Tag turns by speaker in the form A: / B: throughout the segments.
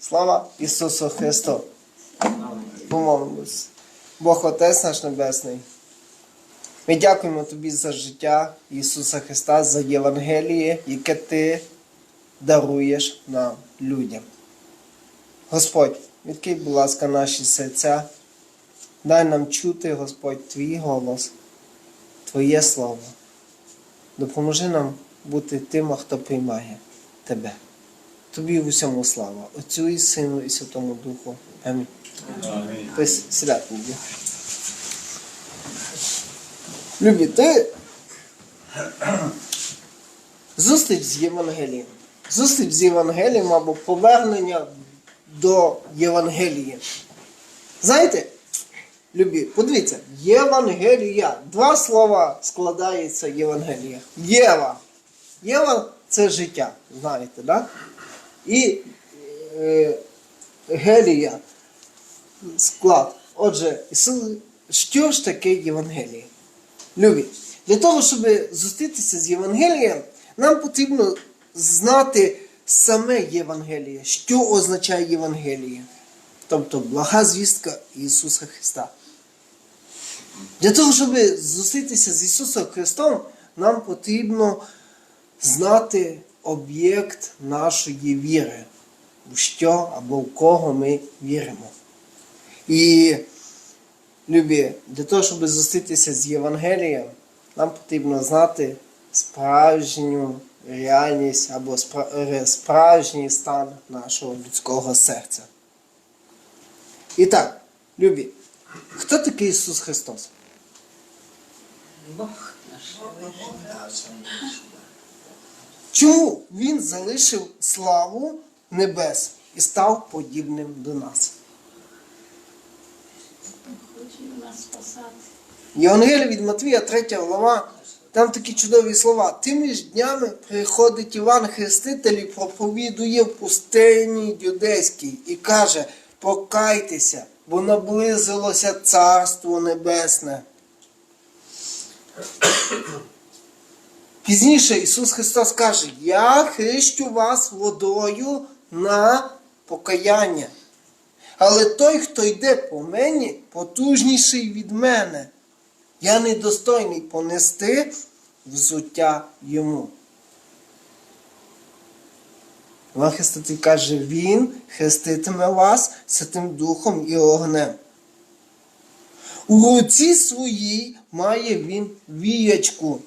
A: Слава Ісусу Христу! Помолимось. Бог Отець наш Небесний. Ми дякуємо Тобі за життя Ісуса Христа, за Євангеліє, яке Ти даруєш нам людям. Господь, відкрий, будь ласка, наші серця. Дай нам чути, Господь, Твій голос, Твоє Слово. Допоможи нам бути тими, хто приймає Тебе. Тобі в усьому слава, Отцю і Сину і Святому Духу. Амінь. Ось сідати любі. Любі, ти зустріч з Євангелієм. Зустріч з Євангелієм або повернення до Євангелія. Знаєте, любі, подивіться, Євангелія. Два слова складається Євангелія. Єва. Єва це життя, знаєте, да? І е, Гелія склад. Отже, що ж таке Євангеліє? Любі, для того, щоб зустрітися з Євангелієм, нам потрібно знати саме Євангеліє, що означає Євангеліє. Тобто блага звістка Ісуса Христа. Для того, щоб зустрітися з Ісусом Христом, нам потрібно знати об'єкт нашої віри, в що або в кого ми віримо. І, любі, для того, щоб зустрітися з Євангелієм, нам потрібно знати справжню реальність або е, справжній стан нашого людського серця. І так, любі, хто такий Ісус Христос?
B: Бог наш.
A: Чому Він залишив славу небес і став подібним до нас?
B: Хоче нас спасати.
A: Євангелія від Матвія, 3 глава, там такі чудові слова. Тими ж днями приходить Іван Хреститель і проповідує в пустині юдейській і каже: покайтеся, бо наблизилося Царство Небесне. Пізніше Ісус Христос каже: Я хрещу вас водою на покаяння. Але той, хто йде по мені, потужніший від мене. Я недостойний понести взуття йому. Іван Хреститель каже, Він хреститиме вас Святим Духом і огнем. У руці своїй має він віячку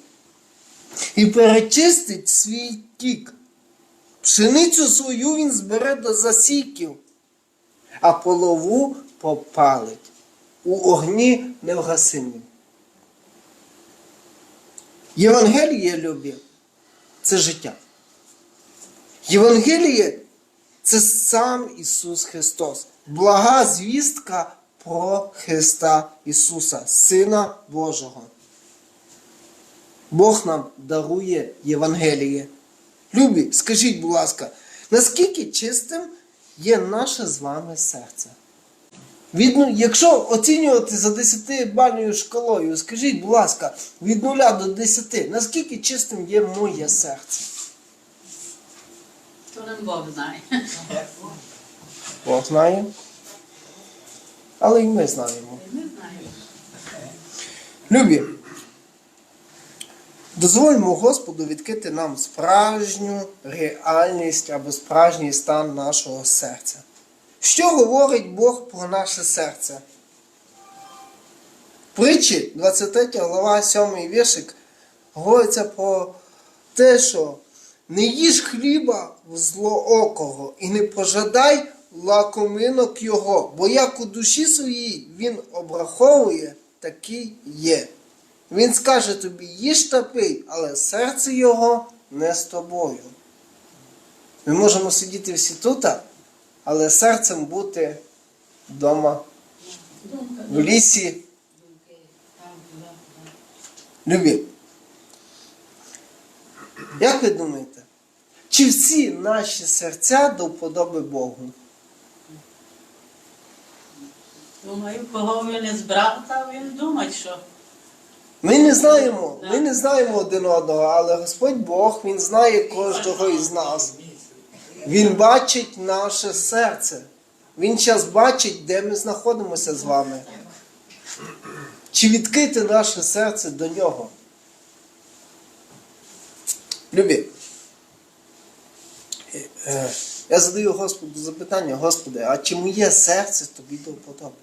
A: і перечистить свій тік. Пшеницю свою він збере до засіків, а полову попалить у огні невгасимім. Євангеліє, любі, це життя. Євангеліє це сам Ісус Христос. Блага звістка про Христа Ісуса, Сина Божого. Бог нам дарує Євангеліє. Любі, скажіть, будь ласка, наскільки чистим є наше з вами серце? Від, ну- якщо оцінювати за 10-бальною шкалою, скажіть, будь ласка, від 0 до 10, наскільки чистим є моє серце?
B: То нам Бог знає.
A: Бог знає. Але й ми знаємо.
B: Ми знаємо.
A: Любі, дозвольмо Господу відкрити нам справжню реальність або справжній стан нашого серця. Що говорить Бог про наше серце? Притчі, 23 глава, 7 віршик, говориться про те, що не їж хліба в злоокого і не пожадай лакоминок його, бо як у душі своїй він обраховує, такий є. Він скаже тобі, їж та пий, але серце його не з тобою. Ми можемо сидіти всі тут, але серцем бути вдома, в лісі. Любі. Як ви думаєте, чи всі наші серця до вподоби Богу?
B: Думаю, кого він не збрав, та він думає, що
A: Ми не знаємо, ми не знаємо один одного, але Господь Бог, Він знає кожного із нас. Він бачить наше серце. Він зараз бачить, де ми знаходимося з вами. Чи відкрити наше серце до нього? Любі. е, е, Я задаю Господу запитання, Господи, а чи моє серце тобі до вподоби?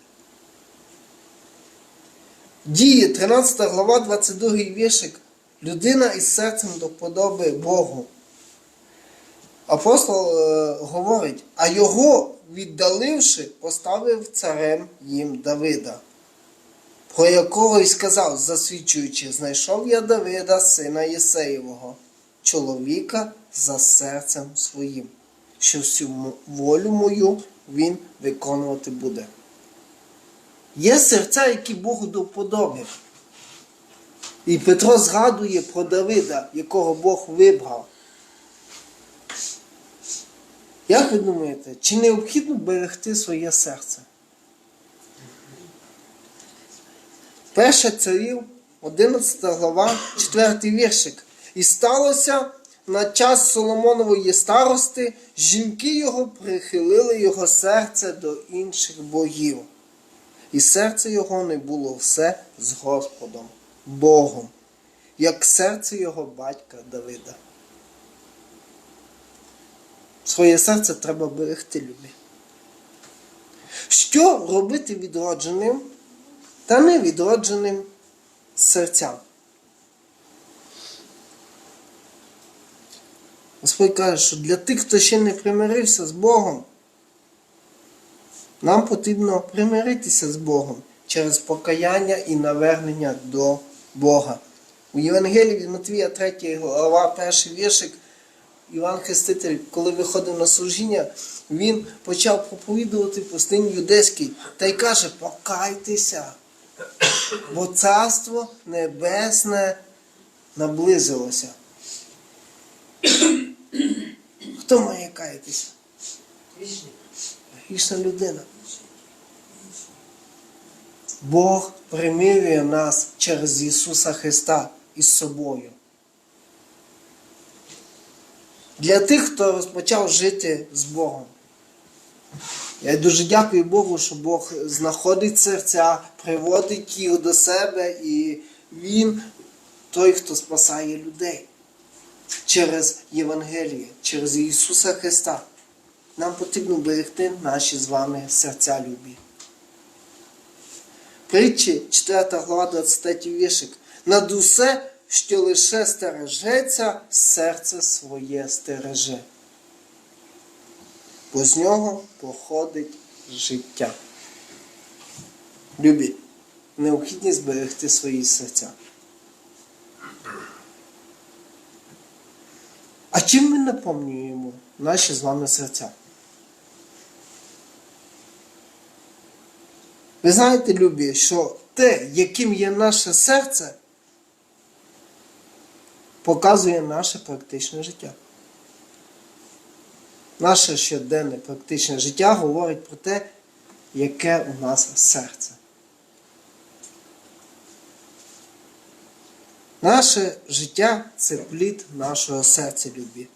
A: Діє 13 глава, 22 віршик. Людина із серцем до вподоби Богу. Апостол е, говорить, а його, віддаливши, поставив царем їм Давида, про якого й сказав, засвідчуючи, знайшов я Давида, сина Єсеєвого, чоловіка за серцем своїм, що всю волю мою він виконувати буде. Є серця, які Богу до вподоби. І Петро згадує про Давида, якого Бог вибрав. Як ви думаєте, чи необхідно берегти своє серце? Перше царів, 11 глава, 4 віршик. І сталося на час Соломонової старости, жінки його прихилили його серце до інших богів. І серце його не було все з Господом, Богом, як серце його батька Давида. Своє серце треба берегти любі. Що робити відродженим та невідродженим серцям? Господь каже, що для тих, хто ще не примирився з Богом, нам потрібно примиритися з Богом через покаяння і навернення до Бога. У Євангелії від Матвія 3 глава, перший віршик, Іван Хреститель, коли виходив на служіння, він почав проповідувати в пустині юдейській та й каже: покайтеся, бо царство небесне наблизилося. Хто має каятися? Грішна людина. Бог примирює нас через Ісуса Христа із собою. Для тих, хто розпочав жити з Богом. Я дуже дякую Богу, що Бог знаходить серця, приводить їх до себе, і Він той, хто спасає людей через Євангеліє, через Ісуса Христа. Нам потрібно берегти наші з вами серця любі. Притчі 4 глава 23 віршик. Над усе, що лише стережеться, серце своє стереже. Бо з нього походить життя. Любі, необхідність зберегти свої серця. А чим ми наповнюємо наші з вами серця? Ви знаєте, любі, що те, яким є наше серце, показує наше практичне життя. Наше щоденне практичне життя говорить про те, яке у нас серце. Наше життя це плід нашого серця любі.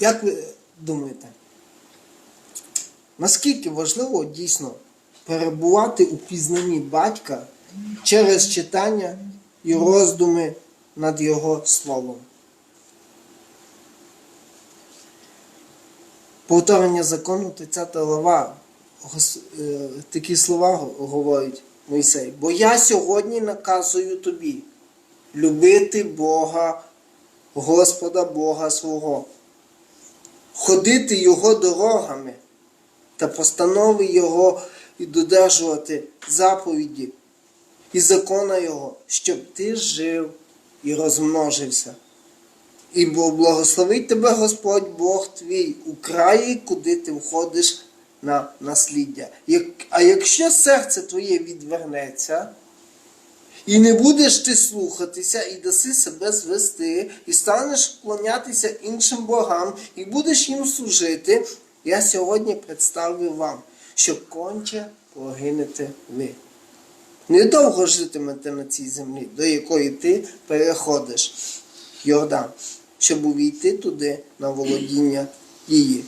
A: Як ви думаєте? Наскільки важливо дійсно перебувати у пізнанні батька через читання і роздуми над його словом? Повторення закону 30 глава. Е, Такі слова говорить Мойсей. Бо я сьогодні наказую тобі любити Бога, Господа Бога свого, ходити Його дорогами та постанови Його і додержувати заповіді і закона Його, щоб ти жив і розмножився. І благословить тебе Господь Бог твій у краї, куди ти входиш на насліддя. А якщо серце твоє відвернеться, і не будеш ти слухатися, і даси себе звести, і станеш вклонятися іншим богам, і будеш їм служити, я сьогодні представлю вам, що конче погинете ви. Недовго житимете на цій землі, до якої ти переходиш. Йордан. щоб увійти туди на володіння її.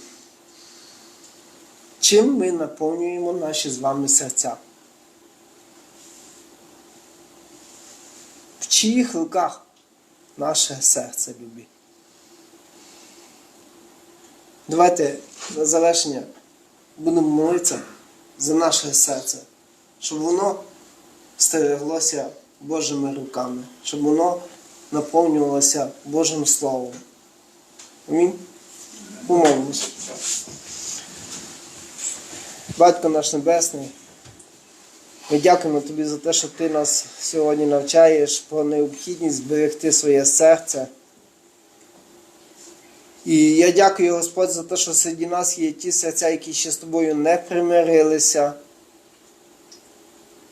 A: Чим ми наповнюємо наші з вами серця? В чиїх руках наше серце любі? Давайте на завершення будемо молитися за наше серце, щоб воно стереглося Божими руками, щоб воно наповнювалося Божим Словом. Амінь. Помолимось. Батько наш Небесний, ми дякуємо Тобі за те, що Ти нас сьогодні навчаєш про необхідність зберегти своє серце. І я дякую, Господь, за те, що серед нас є ті серця, які ще з тобою не примирилися.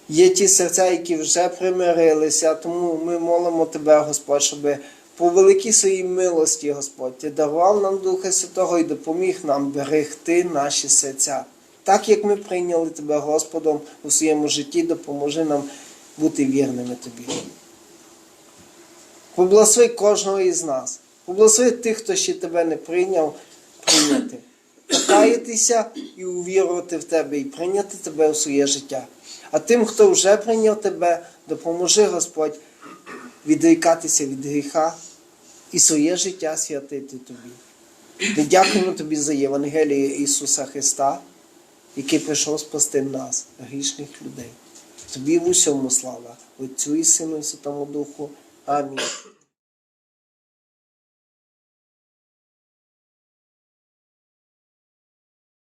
A: Є ті серця, які вже примирилися, тому ми молимо Тебе, Господь, щоб по великій своїй милості, Господь, Ти дарував нам Духа Святого і допоміг нам берегти наші серця. Так як ми прийняли Тебе, Господом, у своєму житті, допоможи нам бути вірними Тобі. Поблагослови кожного із нас. Поблагослови тих, хто ще тебе не прийняв, прийняти. Покаятися і увірувати в тебе, і прийняти тебе у своє життя. А тим, хто вже прийняв тебе, допоможи Господь відрікатися від гріха і своє життя святити тобі. Ми дякуємо тобі за Євангеліє Ісуса Христа, який прийшов спасти нас, грішних людей. Тобі в усьому слава, Отцю і Сину і Святому Духу. Амінь.